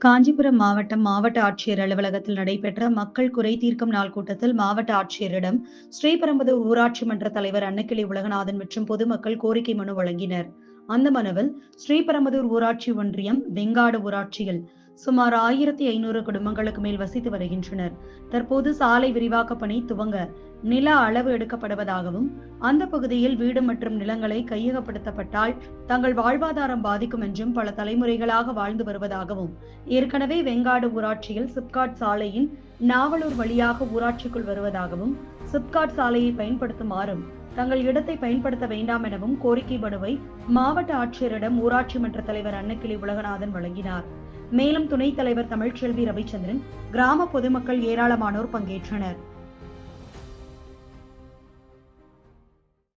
காஞ்சிபுரம் மாவட்டம் மாவட்ட ஆட்சியர் அலுவலகத்தில் நடைபெற்ற மக்கள் குறை தீர்க்கும் நாள் கூட்டத்தில் மாவட்ட ஆட்சியரிடம் ஸ்ரீபெரும்புதூர் ஊராட்சி மன்ற தலைவர் அன்னக்கிளி உலகநாதன் மற்றும் பொதுமக்கள் கோரிக்கை மனு வழங்கினர். அந்த மனுவில் ஸ்ரீபெரும்புதூர் ஊராட்சி ஒன்றியம் வெங்காடு ஊராட்சியில் சுமார் ஆயிரத்தி ஐநூறு குடும்பங்களுக்கு மேல் வசித்து வருகின்றனர். தற்போது சாலை விரிவாக்க பணி துவங்க நில அளவு எடுக்கப்படுவதாகவும் அந்த பகுதியில் வீடு மற்றும் நிலங்களை கையகப்படுத்தப்பட்டால் தங்கள் வாழ்வாதாரம் பாதிக்கும் என்றும் பல தலைமுறைகளாக வாழ்ந்து வருவதாகவும் ஏற்கனவே வெங்காடு ஊராட்சியில் சிப்காட் சாலையின் நாவலூர் வழியாக ஊராட்சிக்குள் வருவதாகவும் சிப்காட் சாலையை பயன்படுத்துமாறும் தங்கள் இடத்தை பயன்படுத்த வேண்டாம் எனவும் கோரிக்கை மனுவை மாவட்ட ஆட்சியரிடம் ஊராட்சி மன்ற தலைவர் அன்னக்கிளி உலகநாதன் வழங்கினார். மேலும் துணைத் தலைவர் தமிழ்ச்செல்வி ரவிச்சந்திரன் கிராம பொதுமக்கள் ஏராளமானோர் பங்கேற்றனர்.